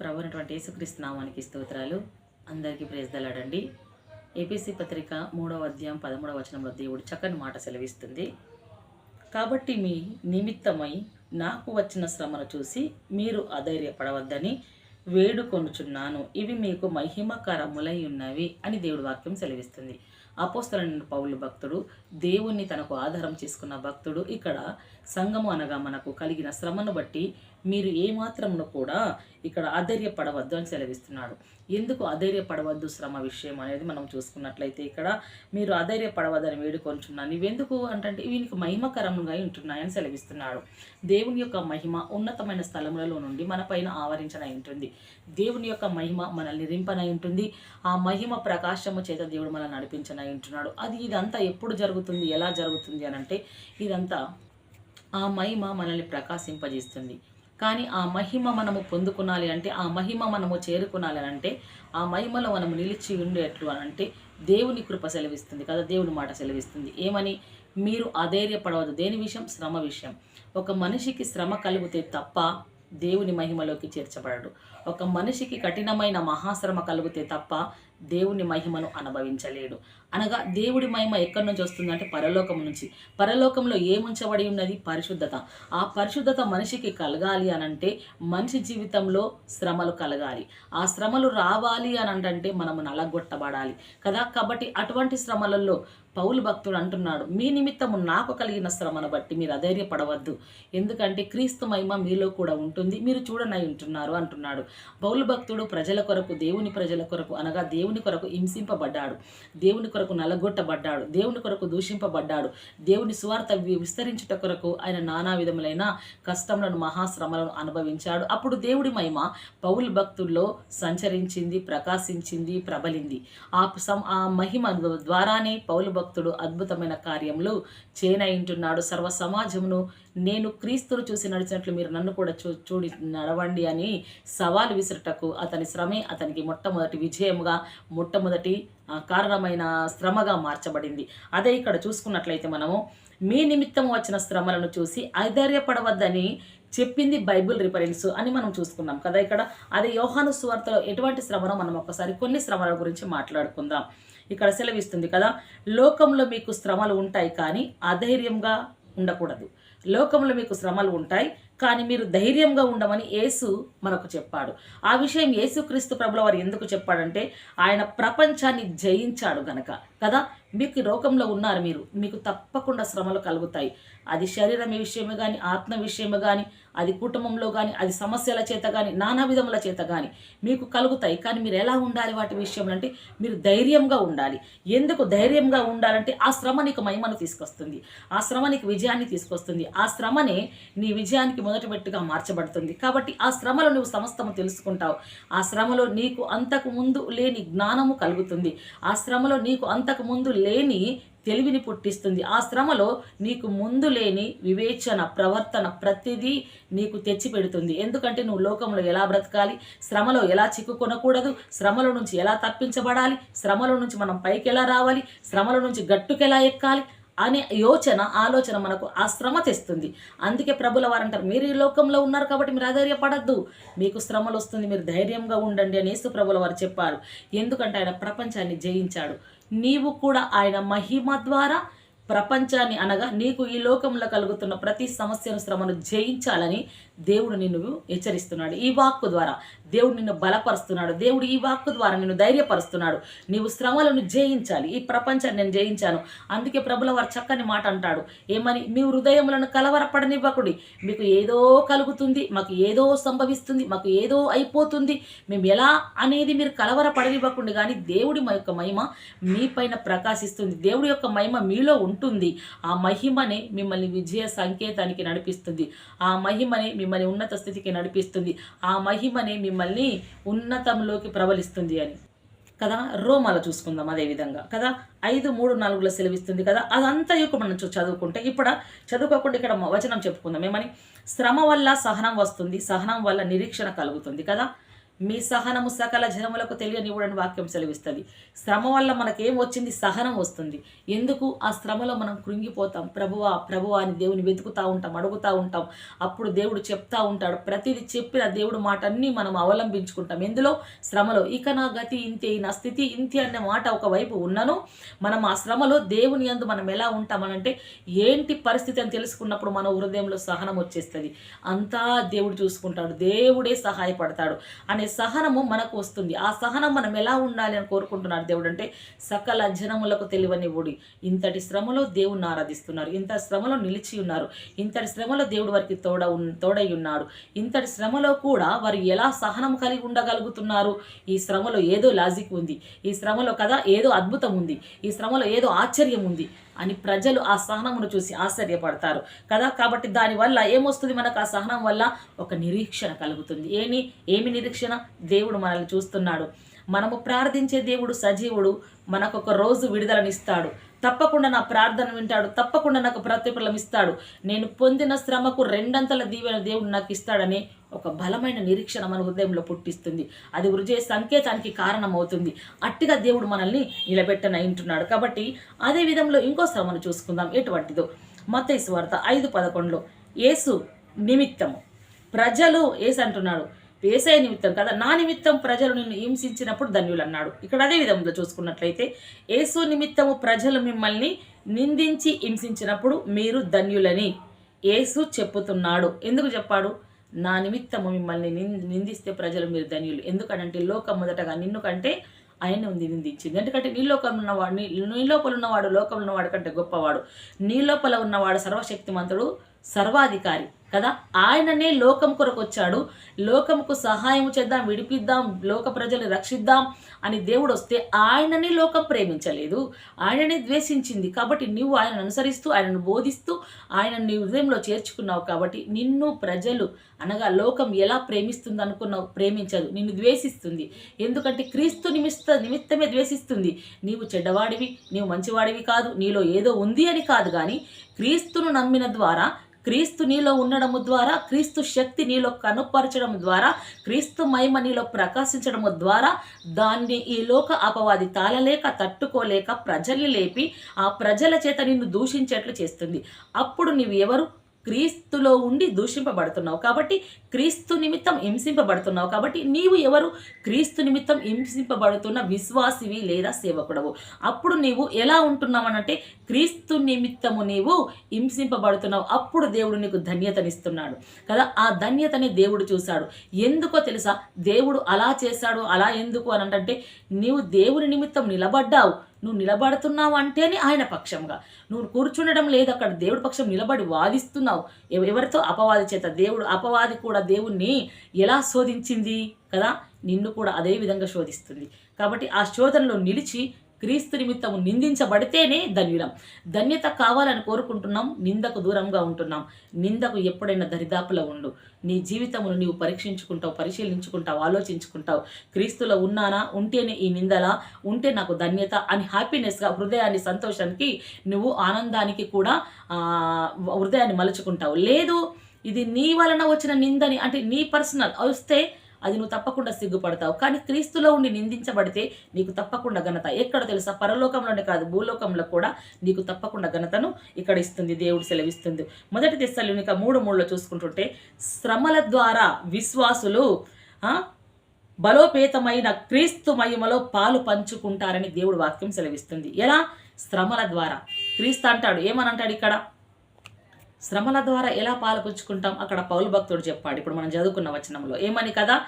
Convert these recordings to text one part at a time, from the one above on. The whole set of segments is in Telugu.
ప్రభునటువంటి యేసుక్రీస్తు నామానికి స్తోత్రాలు. అందరికీ ప్రేజ్దలాడండి ఏపీసీ పత్రిక మూడవ అధ్యాయం పదమూడవ వచనంలో దేవుడు చక్కని మాట సెలవిస్తుంది. కాబట్టి మీ నిమిత్తమై నాకు వచ్చిన శ్రమను చూసి మీరు అధైర్యపడవద్దని వేడుకొనుచున్నాను. ఇవి మీకు మహిమకరములై ఉన్నవి అని దేవుడు వాక్యం సెలవిస్తుంది. అపోస్తలైన పౌలు భక్తుడు దేవుణ్ణి తనకు ఆధారం చేసుకున్న భక్తుడు. ఇక్కడ సంఘము అనగా మనకు కలిగిన శ్రమను బట్టి మీరు ఏమాత్రమును కూడా ఇక్కడ అధైర్యపడవద్దు అని సెలవిస్తున్నాడు. ఎందుకు అధైర్యపడవద్దు శ్రమ విషయం అనేది మనం చూసుకున్నట్లయితే ఇక్కడ మీరు అధైర్యపడవద్దని వేడుకొంచున్నాను ఇవెందుకు అంటే వీనికి మహిమకరంగా ఉంటున్నాయని సెలవిస్తున్నాడు. దేవుని యొక్క మహిమ ఉన్నతమైన స్థలములలో నుండి మన పైన ఆవరించనై ఉంటుంది. దేవుని యొక్క మహిమ మనల్ని నిరింపనై ఉంటుంది. ఆ మహిమ ప్రకాశము చేత దేవుడు మనల్ని నడిపించనై ఉంటున్నాడు. అది ఇదంతా ఎప్పుడు జరుగుతుంది? ఎలా జరుగుతుంది అని అంటే ఇదంతా ఆ మహిమ మనల్ని ప్రకాశింపజేస్తుంది. కానీ ఆ మహిమ మనము పొందుకునాలి అంటే ఆ మహిమ మనము చేరుకునాలి అని అంటే ఆ మహిమలో మనము నిలిచి ఉండేట్లు అని అంటే దేవుని కృప సెలవిస్తుంది కదా దేవుని మాట సెలవిస్తుంది. ఏమని? మీరు అధైర్యపడవద్దు. దేని విషయం? శ్రమ విషయం. ఒక మనిషికి శ్రమ కలిగితే తప్ప దేవుని మహిమలోకి చేర్చబడడు. ఒక మనిషికి కఠినమైన మహాశ్రమ కలిగితే తప్ప దేవుని మహిమను అనుభవించలేడు. అనగా దేవుడి మహిమ ఎక్కడి నుంచి వస్తుందంటే పరలోకం నుంచి. పరలోకంలో ఏముంచబడి ఉన్నది? పరిశుద్ధత. ఆ పరిశుద్ధత మనిషికి కలగాలి అనంటే మనిషి జీవితంలో శ్రమలు కలగాలి. ఆ శ్రమలు రావాలి అని అంటే మనము నలగొట్టబడాలి కదా? కాబట్టి అటువంటి శ్రమలలో పౌలు భక్తుడు అంటున్నాడు మీ నిమిత్తము నాకు కలిగిన శ్రమను బట్టి మీరు అధైర్యపడవద్దు. ఎందుకంటే క్రీస్తు మహిమ మీలో కూడా ఉంటుంది. మీరు చూడనై ఉంటున్నారు అంటున్నాడు. పౌలు భక్తుడు ప్రజల కొరకు దేవుని ప్రజల కొరకు అనగా దేవుని దేవుని కొరకు హింసింపబడ్డాడు. దేవుని కొరకు నలగొట్టబడ్డాడు. దేవుని కొరకు దూషింపబడ్డాడు. దేవుని స్వార్థ విస్తరించుట కొరకు ఆయన నానా విధములైన కష్టములను మహాశ్రమలను అనుభవించాడు. అప్పుడు దేవుడి మహిమ పౌలు భక్తుల్లో సంచరించింది ప్రకాశించింది ప్రబలింది. ఆ సం ఆ మహిమ ద్వారానే పౌలు భక్తుడు అద్భుతమైన కార్యములు చేనయింటున్నాడు. సర్వ సమాజమును నేను క్రీస్తును చూసి నడిచినట్లు మీరు నన్ను కూడా చూ చూడి నడవండి అని సవాలు విసురుటకు అతని శ్రమే అతనికి మొట్టమొదటి విజయముగా మొట్టమొదటి కారణమైన శ్రమగా మార్చబడింది. అదే ఇక్కడ చూసుకున్నట్లయితే మనము మీ నిమిత్తం వచ్చిన శ్రమలను చూసి ఐధైర్యపడవద్దని చెప్పింది బైబిల్ రిఫరెన్స్ అని మనం చూసుకున్నాం కదా ఇక్కడ. అదే యోహాను సువార్తలో ఎటువంటి శ్రమను మనం ఒకసారి కొన్ని శ్రమల గురించి మాట్లాడుకుందాం. ఇక్కడ సెలవిస్తుంది కదా లోకంలో మీకు శ్రమలు ఉంటాయి కానీ అధైర్యంగా ఉండకూడదు. లోకంలో మీకు శ్రమలు ఉంటాయి కానీ మీరు ధైర్యంగా ఉండమని యేసు మనకు చెప్పాడు. ఆ విషయం యేసుక్రీస్తు ప్రభుల వారు ఎందుకు చెప్పాడంటే ఆయన ప్రపంచాన్ని జయించాడు గనక కదా? మీకు రోగంలో ఉన్నారు మీరు మీకు తప్పకుండా శ్రమలు కలుగుతాయి. అది శరీరం విషయమే కానీ ఆత్మ విషయమే కానీ అది కుటుంబంలో కానీ అది సమస్యల చేత కానీ నానా విధముల చేత కానీ మీకు కలుగుతాయి. కానీ మీరు ఎలా ఉండాలి వాటి విషయంలో అంటే మీరు ధైర్యంగా ఉండాలి. ఎందుకు ధైర్యంగా ఉండాలంటే ఆ శ్రమ నీకు మహిమను తీసుకొస్తుంది. ఆ శ్రమ నీకు విజయాన్ని తీసుకొస్తుంది. ఆ శ్రమనే నీ విజయానికి మొదటిపెట్టుగా మార్చబడుతుంది. కాబట్టి ఆ శ్రమలో నువ్వు సమస్తము తెలుసుకుంటావు. ఆ శ్రమలో నీకు అంతకు ముందు లేని జ్ఞానము కలుగుతుంది. ఆ శ్రమలో నీకు అంతకు ముందు లేని తెలివిని పుట్టిస్తుంది. ఆ శ్రమలో నీకు ముందు లేని వివేచన ప్రవర్తన ప్రతిదీ నీకు తెచ్చిపెడుతుంది ఎందుకంటే నువ్వు లోకంలో ఎలా బ్రతకాలి? శ్రమలో ఎలా చిక్కుకొనకూడదు? శ్రమల నుంచి ఎలా తప్పించబడాలి? శ్రమల నుంచి మనం పైకి ఎలా రావాలి? శ్రమల నుంచి గట్టుకెలా ఎక్కాలి? అనే యోచన ఆలోచన మనకు ఆ శ్రమ తెస్తుంది. అందుకే ప్రభుల వారంటారు మీరు ఈ లోకంలో ఉన్నారు కాబట్టి మీరు అధైర్యపడద్దు. మీకు శ్రమలు వస్తుంది మీరు ధైర్యంగా ఉండండి అని యేసు ప్రభుల వారు చెప్పారు. ఎందుకంటే ఆయన ప్రపంచాన్ని జయించాడు. నీవు కూడా ఆయన మహిమ ద్వారా ప్రపంచాన్ని అనగా నీకు ఈ లోకంలో కలుగుతున్న ప్రతి సమస్యను శ్రమను జయించాలని దేవుడు నిన్ను హెచ్చరిస్తున్నాడు. ఈ వాక్కు ద్వారా దేవుడు నిన్ను బలపరుస్తున్నాడు. దేవుడు ఈ వాక్కు ద్వారా నిన్ను ధైర్యపరుస్తున్నాడు. నీవు శ్రమలను జయించాలి. ఈ ప్రపంచాన్ని నేను జయించాను. అందుకే ప్రభుల వారు చక్కని మాట అంటాడు. ఏమని? మీ హృదయములను కలవరపడనివ్వకుడి. మీకు ఏదో కలుగుతుంది మాకు ఏదో సంభవిస్తుంది మాకు ఏదో అయిపోతుంది. మేము ఎలా అనేది మీరు కలవరపడనివ్వకండి కానీ దేవుడి యొక్క మహిమ మీ పైన ప్రకాశిస్తుంది. దేవుడి యొక్క మహిమ మీలో ఉంటుంది. ఆ మహిమనే మిమ్మల్ని విజయ సంకేతానికి నడిపిస్తుంది. ఆ మహిమనే మిమ్మల్ని ఉన్నత స్థితికి నడిపిస్తుంది. ఆ మహిమనే మిమ్మల్ని ఉన్నతంలోకి ప్రబలిస్తుంది అని. కదా? రోమాలో చూసుకుందాం అదే విధంగా. కదా? ఐదు మూడు నాలుగులో సెలవిస్తుంది కదా? అదంతా యొక్క మనం చదువుకుంటే ఇప్పుడు? చదువుకోకుండా ఇక్కడ వచనం చెప్పుకుందాం. ఏమని? శ్రమ వల్ల సహనం వస్తుంది సహనం వల్ల నిరీక్షణ కలుగుతుంది కదా? మీ సహనము సకల జనములకు తెలియనివ్వడని వాక్యం సెలవిస్తుంది. శ్రమ వల్ల మనకేం వచ్చింది? సహనం వస్తుంది. ఎందుకు? ఆ శ్రమలో మనం కృంగిపోతాం. ప్రభువా ప్రభువా అని దేవుని వెతుకుతా ఉంటాం అడుగుతా ఉంటాం. అప్పుడు దేవుడు చెప్తా ఉంటాడు. ప్రతిదీ చెప్పిన దేవుడు మాట అన్నీ మనం అవలంబించుకుంటాం. ఎందులో? శ్రమలో. ఇక నా గతి ఇంతే నా స్థితి ఇంతే అనే మాట ఒకవైపు ఉన్నను. మనం ఆ శ్రమలో దేవుని యందు మనం ఎలా ఉంటామనంటే ఏంటి పరిస్థితి అని తెలుసుకున్నప్పుడు మన హృదయంలో సహనం వచ్చేస్తుంది. అంతా దేవుడు చూసుకుంటాడు. దేవుడే సహాయపడతాడు. అనే సహనము మనకు వస్తుంది. ఆ సహనం మనం ఎలా ఉండాలి అని కోరుకుంటున్నారు దేవుడు అంటే సకల జనములకు తెలివనివ్వుడి ఇంతటి శ్రమలో దేవుణ్ణి ఆరాధిస్తున్నారు. ఇంత శ్రమలో నిలిచి ఉన్నారు. ఇంతటి శ్రమలో దేవుడు వారికి తోడ తోడై ఉన్నాడు. ఇంతటి శ్రమలో కూడా వారు ఎలా సహనం కలిగి ఉండగలుగుతున్నారు? ఈ శ్రమలో ఏదో లాజిక్ ఉంది. ఈ శ్రమలో కదా ఏదో అద్భుతం ఉంది. ఈ శ్రమలో ఏదో ఆశ్చర్యం ఉంది. అని ప్రజలు ఆ సహనమును చూసి ఆశ్చర్యపడతారు. కదా? కాబట్టి దానివల్ల ఏమొస్తుంది మనకు? ఆ సహనం వల్ల ఒక నిరీక్షణ కలుగుతుంది. ఏమి? ఏమి నిరీక్షణ? దేవుడు మనల్ని చూస్తున్నాడు. మనము ప్రార్థించే దేవుడు సజీవుడు మనకు ఒక రోజు విడుదలనిస్తాడు. తప్పకుండా నా ప్రార్థన వింటాడు తప్పకుండా నాకు ప్రతిఫలం ఇస్తాడు. నేను పొందిన శ్రమకు రెండంతల దీవెన దేవుడు నాకు ఇస్తాడని ఒక బలమైన నిరీక్షణ మన హృదయంలో పుట్టిస్తుంది. అది వృజే సంకేతానికి కారణమవుతుంది. అట్టిగా దేవుడు మనల్ని నిలబెట్టనంటున్నాడు కాబట్టి అదే విధంలో ఇంకో శ్రమను చూసుకుందాం. ఎటువంటిదో? మత్తయి వార్త ఐదు పదకొండులో యేసు నిమిత్తము. ప్రజలు ఏసు అంటున్నాడు వేసే నిమిత్తం కదా నా నిమిత్తం ప్రజలు నిన్ను హింసించినప్పుడు ధన్యులు అన్నాడు ఇక్కడ అదే విధంగా చూసుకున్నట్లయితే యేసు నిమిత్తము ప్రజలు మిమ్మల్ని నిందించి హింసించినప్పుడు మీరు ధన్యులని. యేసు చెప్పుతున్నాడు. ఎందుకు చెప్పాడు? నా నిమిత్తము మిమ్మల్ని నిందిస్తే ప్రజలు మీరు ధన్యులు. ఎందుకనంటే లోకం మొదటగా నిన్ను కంటే ఆయన ఉంది నిందించింది. ఎందుకంటే నీ లోకం ఉన్నవాడు నీ నీ లోపల ఉన్నవాడు లోకంలో ఉన్నవాడు కంటే గొప్పవాడు. నీ లోపల ఉన్నవాడు సర్వశక్తిమంతుడు సర్వాధికారి. కదా? ఆయననే లోకం కొరకు వచ్చాడు లోకంకు సహాయం చేద్దాం విడిపిద్దాం లోక ప్రజల్ని రక్షిద్దాం అని దేవుడు వస్తే ఆయననే లోకం ప్రేమించలేదు. ఆయననే ద్వేషించింది. కాబట్టి నువ్వు ఆయనను అనుసరిస్తూ ఆయనను బోధిస్తూ ఆయనను నీ హృదయంలో చేర్చుకున్నావు కాబట్టి నిన్ను ప్రజలు అనగా లోకం ఎలా ప్రేమిస్తుంది అనుకున్నావు? ప్రేమించదు. నిన్ను ద్వేషిస్తుంది. ఎందుకంటే క్రీస్తు నిమిత్త నిమిత్తమే ద్వేషిస్తుంది. నీవు చెడ్డవాడివి నీవు మంచివాడివి కాదు నీలో ఏదో ఉంది అని కాదు. కానీ క్రీస్తును నమ్మిన ద్వారా క్రీస్తు నీలో ఉండడము ద్వారా క్రీస్తు శక్తి నీలో కనుపరచడం ద్వారా క్రీస్తు మహిమ నీలో ప్రకాశించడము ద్వారా దాన్ని ఈ లోక అపవాది తాళలేక తట్టుకోలేక ప్రజల్ని లేపి ఆ ప్రజల చేత నిన్ను దూషించేట్లు చేస్తుంది. అప్పుడు నీవు ఎవరు? క్రీస్తులో ఉండి దూషింపబడుతున్నావు కాబట్టి క్రీస్తు నిమిత్తం హింసింపబడుతున్నావు కాబట్టి నీవు ఎవరు? క్రీస్తు నిమిత్తం హింసింపబడుతున్న విశ్వాసివి లేదా సేవకుడవు. అప్పుడు నీవు ఎలా ఉంటున్నావనంటే క్రీస్తు నిమిత్తము నీవు హింసింపబడుతున్నావు. అప్పుడు దేవుడు నీకు ధన్యతనిస్తున్నాడు కదా. ఆ ధన్యతని దేవుడు చూశాడు. ఎందుకో తెలుసా? దేవుడు అలా చేశాడు అలా ఎందుకు అని అంటే నీవు దేవుని నిమిత్తం నిలబడ్డావు. నువ్వు నిలబడుతున్నావు అంటేనే ఆయన పక్షంగా. నువ్వు కూర్చుండడం లేదు అక్కడ దేవుడి పక్షం నిలబడి వాదిస్తున్నావు. ఎవ- ఎవరితో అపవాది చేత? దేవుడు అపవాది కూడా దేవుణ్ణి ఎలా శోధించింది? కదా? నిన్ను కూడా అదే విధంగా శోధిస్తుంది. కాబట్టి ఆ శోధనలో నిలిచి క్రీస్తు నిమిత్తము నిందించబడితేనే ధన్యులం. ధన్యత కావాలని కోరుకుంటున్నాం నిందకు దూరంగా ఉంటున్నాం. నిందకు ఎప్పుడైనా దరిదాపులో ఉండు. నీ జీవితమును నీవు పరీక్షించుకుంటావు పరిశీలించుకుంటావు ఆలోచించుకుంటావు. క్రీస్తులో ఉన్నానా ఉంటేనే ఈ నిందలా ఉంటే నాకు ధన్యత అని హ్యాపీనెస్గా హృదయాన్ని సంతోషానికి నువ్వు ఆనందానికి కూడా హృదయాన్ని మలుచుకుంటావు. లేదు ఇది నీ వలన వచ్చిన నిందని అంటే నీ పర్సనల్ వస్తే అది నువ్వు తప్పకుండా సిగ్గుపడతావు. కానీ క్రీస్తులో ఉండి నిందించబడితే నీకు తప్పకుండా ఘనత. ఎక్కడ తెలుసా? పరలోకంలోనే కాదు భూలోకంలో కూడా నీకు తప్పకుండా ఘనతను ఇక్కడ ఇస్తుంది దేవుడు సెలవిస్తుంది. మొదటి తెస్సలోనిక మూడు మూడులో చూసుకుంటుంటే శ్రమల ద్వారా విశ్వాసులు బలోపేతమైన క్రీస్తు మహిమలో పాలు పంచుకుంటారని దేవుడు వాక్యం సెలవిస్తుంది. ఎలా? శ్రమల ద్వారా. క్రీస్తు అంటాడు. ఏమని అంటాడు ఇక్కడ? శ్రమల ద్వారా ఎలా పాలుపుచ్చుకుంటాం? అక్కడ పౌలు భక్తుడు చెప్పాడు. ఇప్పుడు మనం చదువుకున్న వచనంలో. ఏమని కదా?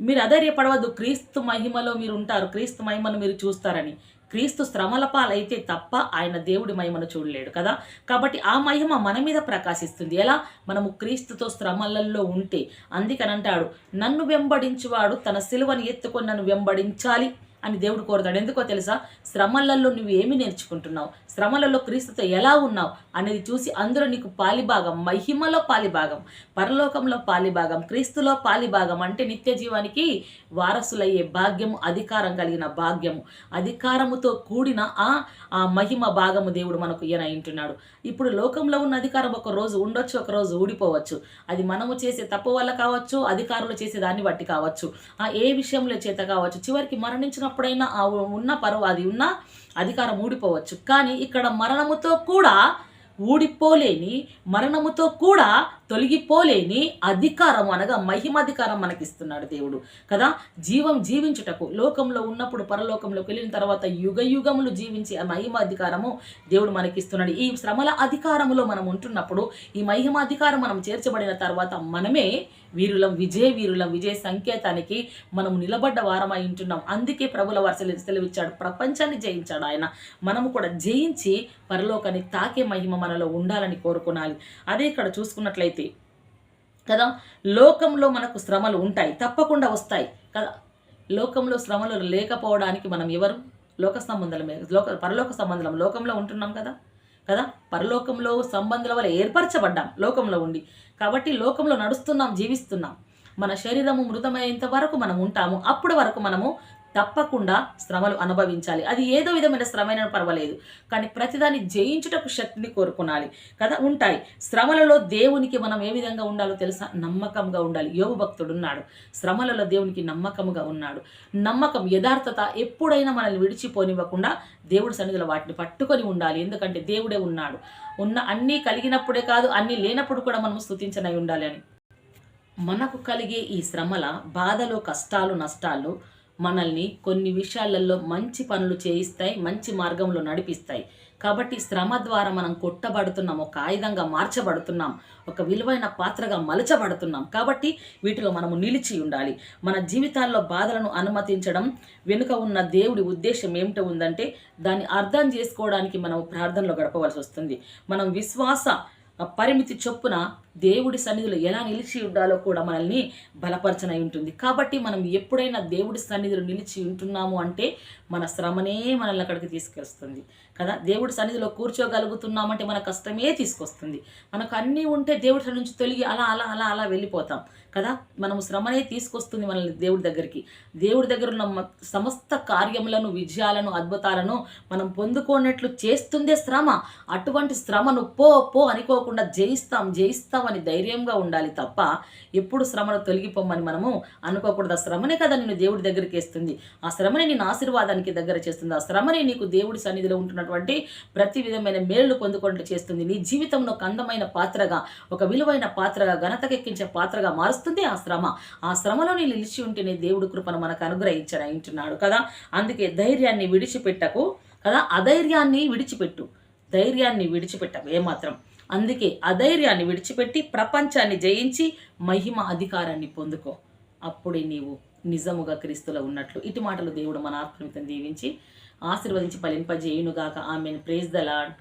మీరు అధైర్యపడవద్దు. క్రీస్తు మహిమలో మీరు ఉంటారు. క్రీస్తు మహిమను మీరు చూస్తారని. క్రీస్తు శ్రమల పాలైతే తప్ప ఆయన దేవుడి మహిమను చూడలేడు కదా? కాబట్టి ఆ మహిమ మన మీద ప్రకాశిస్తుంది. ఎలా? మనము క్రీస్తుతో శ్రమలలో ఉంటే. అందుకని అంటాడు నన్ను వెంబడించువాడు తన సిలువను ఎత్తుకొని నన్ను వెంబడించాలి. అని దేవుడు కోరుతాడు. ఎందుకో తెలుసా? శ్రమలలో నువ్వు ఏమి నేర్చుకుంటున్నావు? శ్రమలలో క్రీస్తుతో ఎలా ఉన్నావు? అనేది చూసి అందులో నీకు పాలిభాగం మహిమలో పాలిభాగం పరలోకంలో పాలిభాగం క్రీస్తులో పాలిభాగం అంటే నిత్య జీవానికి వారసులయ్యే భాగ్యము అధికారం కలిగిన భాగ్యము. అధికారముతో కూడిన ఆ ఆ మహిమ భాగము దేవుడు మనకు ఈయన ఇంటున్నాడు. ఇప్పుడు లోకంలో ఉన్న అధికారం ఒక రోజు ఉండొచ్చు ఒక రోజు ఊడిపోవచ్చు. అది మనము చేసే తప్పు వల్ల కావచ్చు అధికారులు చేసే దాన్ని బట్టి కావచ్చు. ఆ ఏ విషయంలో చేత కావచ్చు. చివరికి మరణించిన ఆ ఉన్న పరువు అది ఉన్న అధికారం ఊడిపోవచ్చు. కానీ ఇక్కడ మరణముతో కూడా ఊడిపోలేని మరణముతో కూడా తొలగిపోలేని అధికారం అనగా మహిమాధికారం మనకిస్తున్నాడు దేవుడు. కదా? జీవం జీవించుటకు లోకంలో ఉన్నప్పుడు పరలోకంలోకి వెళ్ళిన తర్వాత యుగ యుగములు జీవించే ఆ మహిమ అధికారము దేవుడు మనకిస్తున్నాడు. ఈ శ్రమల అధికారములో మనం ఉంటున్నప్పుడు ఈ మహిమ అధికారం మనం చేర్చబడిన తర్వాత మనమే వీరులం విజయ వీరులం విజయ సంకేతానికి మనం నిలబడ్డ వారమై ఉంటున్నాం. అందుకే ప్రభుల వారసలు సెలవిచ్చాడు. ప్రపంచాన్ని జయించాడు ఆయన. మనము కూడా జయించి పరలోకాన్ని తాకే మహిమ మనలో ఉండాలని కోరుకునాలి. అదే ఇక్కడ చూసుకున్నట్లయితే కదా లోకంలో మనకు శ్రమలు ఉంటాయి. తప్పకుండా వస్తాయి. కదా లోకంలో శ్రమలు లేకపోవడానికి మనం ఎవరు? లోక సంబంధం లోక పరలోక సంబంధం లోకంలో ఉంటున్నాం కదా. కదా? పరలోకంలో సంబంధుల వల్ల ఏర్పరచబడ్డాం లోకంలో ఉండి. కాబట్టి లోకంలో నడుస్తున్నాం జీవిస్తున్నాం. మన శరీరము మృతమయ్యేంత వరకు మనం ఉంటాము. అప్పటి వరకు మనము తప్పకుండా శ్రమలు అనుభవించాలి. అది ఏదో విధమైన శ్రమైన పర్వాలేదు. కానీ ప్రతిదాన్ని జయించుటకు శక్తిని కోరుకునాలి. కదా? ఉంటాయి. శ్రమలలో దేవునికి మనం ఏ విధంగా ఉండాలో తెలుసా? నమ్మకంగా ఉండాలి. యోగు భక్తుడు ఉన్నాడు. శ్రమలలో దేవునికి నమ్మకంగా ఉన్నాడు. నమ్మకం యథార్థత ఎప్పుడైనా మనల్ని విడిచిపోనివ్వకుండా దేవుడి సన్నిధిలో వాటిని పట్టుకొని ఉండాలి. ఎందుకంటే దేవుడే ఉన్నాడు. ఉన్న అన్నీ కలిగినప్పుడే కాదు అన్నీ లేనప్పుడు కూడా మనం స్థుతించనై ఉండాలి అని. మనకు కలిగే ఈ శ్రమల బాధలు కష్టాలు నష్టాలు మనల్ని కొన్ని విషయాలలో మంచి పనులు చేయిస్తాయి మంచి మార్గంలో నడిపిస్తాయి. కాబట్టి శ్రమ ద్వారా మనం కొట్టబడుతున్నాం ఒక ఆయుధంగా మార్చబడుతున్నాం ఒక విలువైన పాత్రగా మలచబడుతున్నాం. కాబట్టి వీటిలో మనము నిలిచి ఉండాలి. మన జీవితాల్లో బాధలను అనుమతించడం వెనుక ఉన్న దేవుడి ఉద్దేశం ఏమిటో ఉందంటే దాన్ని అర్థం చేసుకోవడానికి మనం ప్రార్థనలో గడపవలసి వస్తుంది. మనం విశ్వాస పరిమితి చొప్పున దేవుడి సన్నిధిలో ఎలా నిలిచి ఉండాలో కూడా మనల్ని బలపరచనై ఉంటుంది. కాబట్టి మనం ఎప్పుడైనా దేవుడి సన్నిధిలో నిలిచి ఉంటున్నాము అంటే మన శ్రమనే మనల్ని అక్కడికి తీసుకొస్తుంది కదా? దేవుడి సన్నిధిలో కూర్చోగలుగుతున్నామంటే మన కష్టమే తీసుకొస్తుంది. మనకు అన్నీ ఉంటే దేవుడి నుంచి తొలగి అలా అలా అలా అలా వెళ్ళిపోతాం. కదా? మనము శ్రమనే తీసుకొస్తుంది మనల్ని దేవుడి దగ్గరికి. దేవుడి దగ్గర ఉన్న సమస్త కార్యములను విజయాలను అద్భుతాలను మనం పొందుకోనట్లు చేస్తుందే శ్రమ. అటువంటి శ్రమను పో పో అనుకోకుండా జయిస్తాం జయిస్తాం అని ధైర్యంగా ఉండాలి తప్ప ఎప్పుడు శ్రమను తొలగిపోమని మనము అనుకోకూడదు. ఆ శ్రమనే కదా నిన్ను దేవుడి దగ్గరికి వేస్తుంది. ఆ శ్రమనే నేను ఆశీర్వాదానికి దగ్గర చేస్తుంది. ఆ శ్రమనే నీకు దేవుడి సన్నిధిలో ఉంటున్నటువంటి ప్రతి విధమైన మేలు పొందుకుంటూ చేస్తుంది. నీ జీవితంలో ఒక అందమైన పాత్రగా ఒక విలువైన పాత్రగా ఘనతకెక్కించే పాత్రగా మారుస్తుంది ఆ శ్రమ. ఆ శ్రమలో నీ నిలిచి ఉంటేనే దేవుడి కృపను మనకు అనుగ్రహించడం అంటున్నాడు కదా. అందుకే ధైర్యాన్ని విడిచిపెట్టకు కదా అధైర్యాన్ని విడిచిపెట్టు. ధైర్యాన్ని విడిచిపెట్టకు. ఏమాత్రం అందుకే అధైర్యాన్ని విడిచిపెట్టి ప్రపంచాన్ని జయించి మహిమ అధికారాన్ని పొందుకో. అప్పుడే నీవు నిజముగా క్రీస్తులో ఉన్నట్లు. ఇటు మాటలు దేవుడు మన ఆత్మీయతను దీవించి ఆశీర్వదించి ఫలింపజేయునుగాక. ఆమెను. Praise the lord